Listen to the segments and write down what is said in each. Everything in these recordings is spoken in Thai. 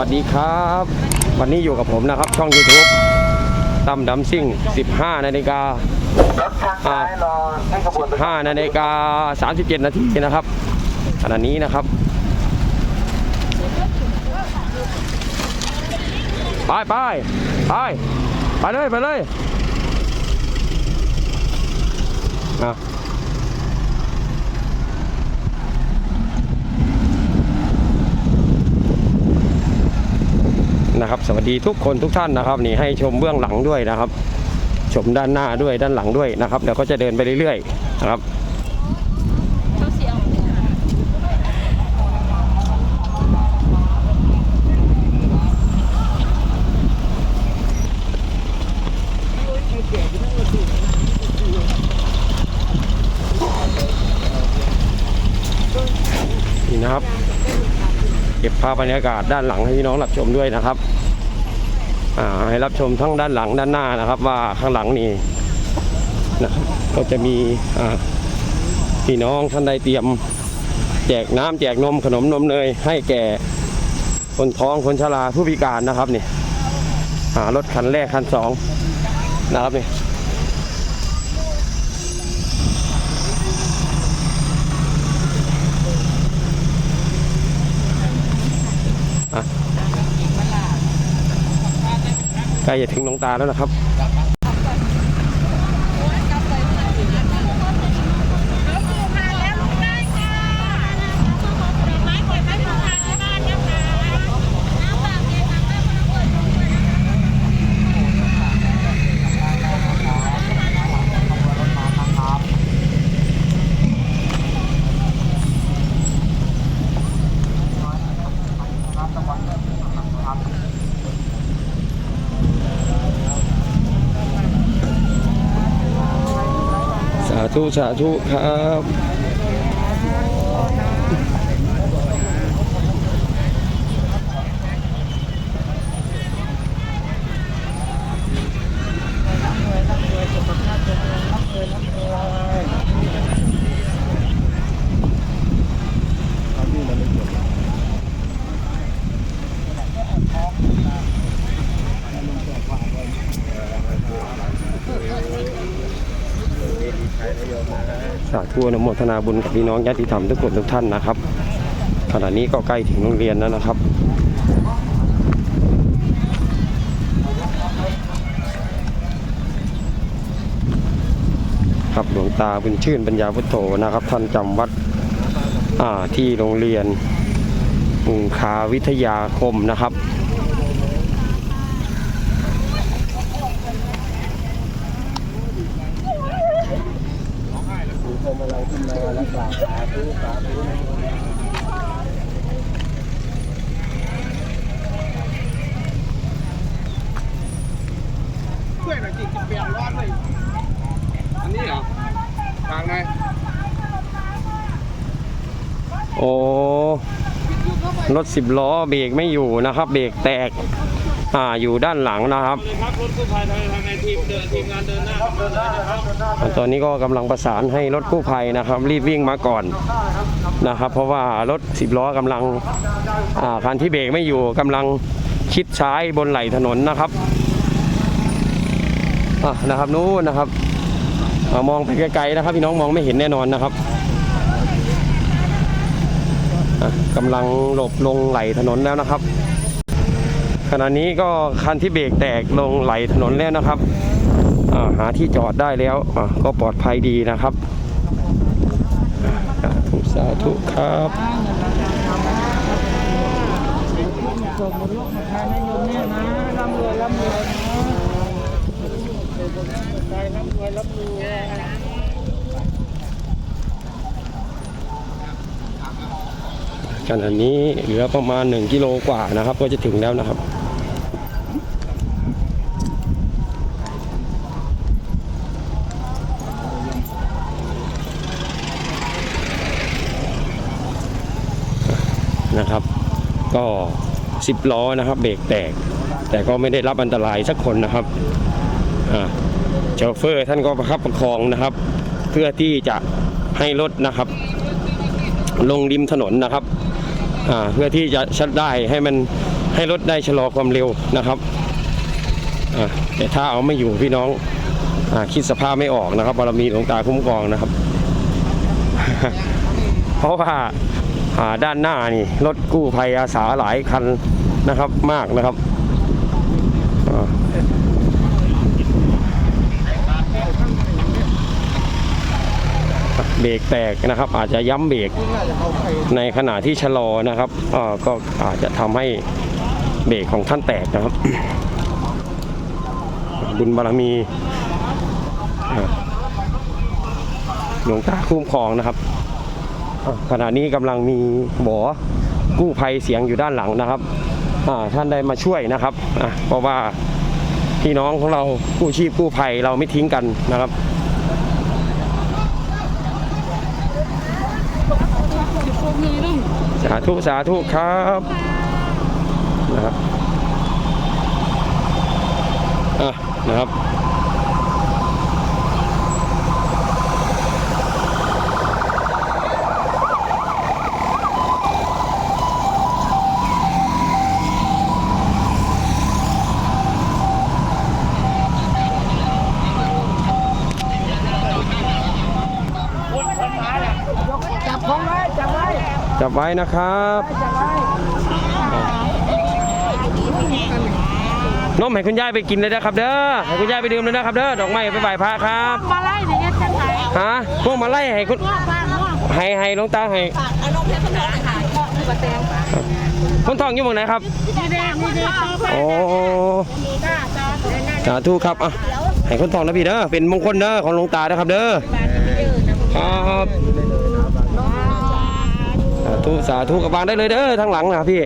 วัสดีครับ วันนี้อยู่กับผมนะครับ ช่อง YouTube ตั้มดำซิ่ง 15 นาฬิการถทางซ้ายรอให้ขบวน5นาฬิกา37 นาทีนะครับขณะนี้นะครับไปไปไปไปเลย ไปเลยอะ นะครับ สวัสดีทุกคนทุกท่านนะครับ นี่ให้ชมเบื้องหลังด้วยนะครับ ชมด้านหน้าด้วยด้านหลังด้วยนะครับเดี๋ยวก็จะเดินไปเรื่อยๆนะครับ นี่นะครับ เก็บ ภาพบรรยากาศด้านหลังให้พี่น้องรับชมด้วยนะครับอ่าให้รับชมทั้งด้านหลังด้านหน้านะครับ ว่าข้างหลังนี่นะครับก็จะมีอ่าพี่น้องท่านใดเตรียม แจกน้ำแจกนมขนมนมเนยให้แก่คนท้องคนชราผู้พิการนะครับนี่หารถคันแรกคันสองนะครับนี่ ใกล้จะถึงหลวงตาแล้วนะครับ ธุสาธุครับ สาธุอนุโมทนาบุญกับพี่น้องญาติธรรมทุกคนทุกท่านนะครับ ขณะนี้ก็ใกล้ถึงโรงเรียนแล้วนะครับครับหลวงตาบุญชื่นปัญญาพุทโธนะครับ ท่านจำวัดที่โรงเรียนอุงคาวิทยาคมนะครับ อยจิจะเปลี่ยนร้อนเลยอันนี้เหรอทางไหนโอ้รถสิบล้อเบรกไม่อยู่นะครับ เบรกแตกอ่าอยู่ด้านหลังนะครับเลยครับรถกู้ภัยทางทางในทีมเดินทีมงานเดินหน้าครับเดินหน้านะครับตอนนี้ก็กำลังประสานให้รถกู้ภัยนะครับ รีบวิ่งมาก่อนนะครับ เพราะว่ารถสิบล้อกำลังอ่าคันที่เบรกไม่อยู่กำลังชิดซ้ายบนไหล่ถนนนะครับ อะนะครับนู้นนะครับอมองไปไกลๆนะครับ พี่น้องมองไม่เห็นแน่นอนนะครับอะกำลังหลบลงไหลถนนแล้วนะครับ ขณะนี้ก็คันที่เบรกแตกลงไหลถนนแล้วนะครับาหาที่จอดได้แล้วก็ปลอดภัยดีนะครับสาธุสาธุครับส่งบนโลกมาทานนายโยมเนี่ยนะร่ำรวยร่ำรวย ใจร่ำรวยร่ำรวยขณะนี้เหลือประมาณ 1 กิโลกว่านะครับ ก็จะถึงแล้วนะครับนะครับ ก็10ล้อนะครับ เบรกแตก แต่ก็ไม่ได้รับอันตรายสักคนนะครับอ่า โชเฟอร์ท่านก็ประคับประคองนะครับ เพื่อที่จะให้รถนะครับ ลงริมถนนนะครับเพื่อที่จะชัดได้ให้มันให้รถได้ชะลอความเร็วนะครับแต่ถ้าเอาไม่อยู่พี่น้องอคิดสภาพไม่ออกนะครับบารมีหลวงตาคุ้มครองนะครับ เพราะว่าอ่าด้านหน้านี่รถกู้ภัยอาสาหลายคันนะครับมากนะครับ เบรกแตกนะครับ อาจจะย้ำเบรกในขณะที่ชะลอนะครับก็อาจจะทำให้เบรกของท่านแตกนะครับ บุญบารมีหลวงตาคุ้มครองนะครับขณะนี้กำลังมีหมอกู้ภัยเสียงอยู่ด้านหลังนะครับท่านได้มาช่วยนะครับเพราะว่าพี่น้องของเรากู้ชีพกู้ภัยเราไม่ทิ้งกันนะครับ สาธุสาธุครับนะครับอะนะครับ จับไว้นะครับนมให้คุณยายไปกินเลยนะครับเด้อให้คุณยายไปดื่มเลยนะครับเด้อดอกไม้ไปไหว้พระครับมาไล่เนี่ยจังไหนฮะพวกมาไล่ให้คุณว่าบ้านว่าให้ให้หลวงตาให้ฝากอารมณ์ให้คนน้อยค่ะก็มีกระแตงฝากคนทองอยู่หมองไหนครับนี่เด้นี่เด้ต่อไปโอ้จ้าจ้าสาธุครับอะให้คนทองนะพี่เด้อเป็นมงคลเด้อของหลวงตานะครับเด้อครับสาธุสาธุกับวางได้เลยเด้อทางหลังนะครับพี่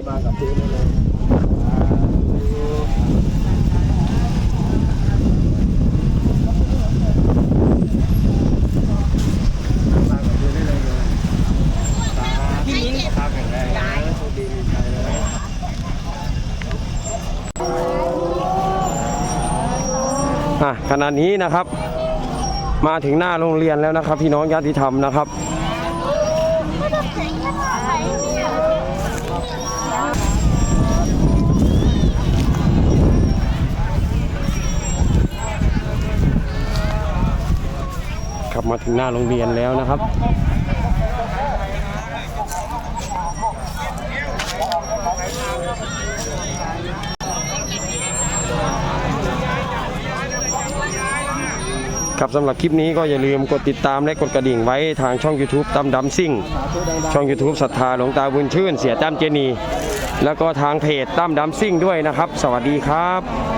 อะขณะนี้นะครับ มาถึงหน้าโรงเรียนแล้วนะครับ พี่น้องญาติธรรมนะครับ มาถึงหน้าโรงเรียนแล้วนะครับครับสำหรับคลิปนี้ก็อย่าลืมกดติดตามและกดกระดิ่งไว้ทางช่อง YouTube ตั้มดำซิ่ง ช่อง YouTube ศรัทธาหลวงตาบุญชื่น เสียตั้มเจนี แล้วก็ทางเพจตั้มดำซิ่งด้วยนะครับ สวัสดีครับ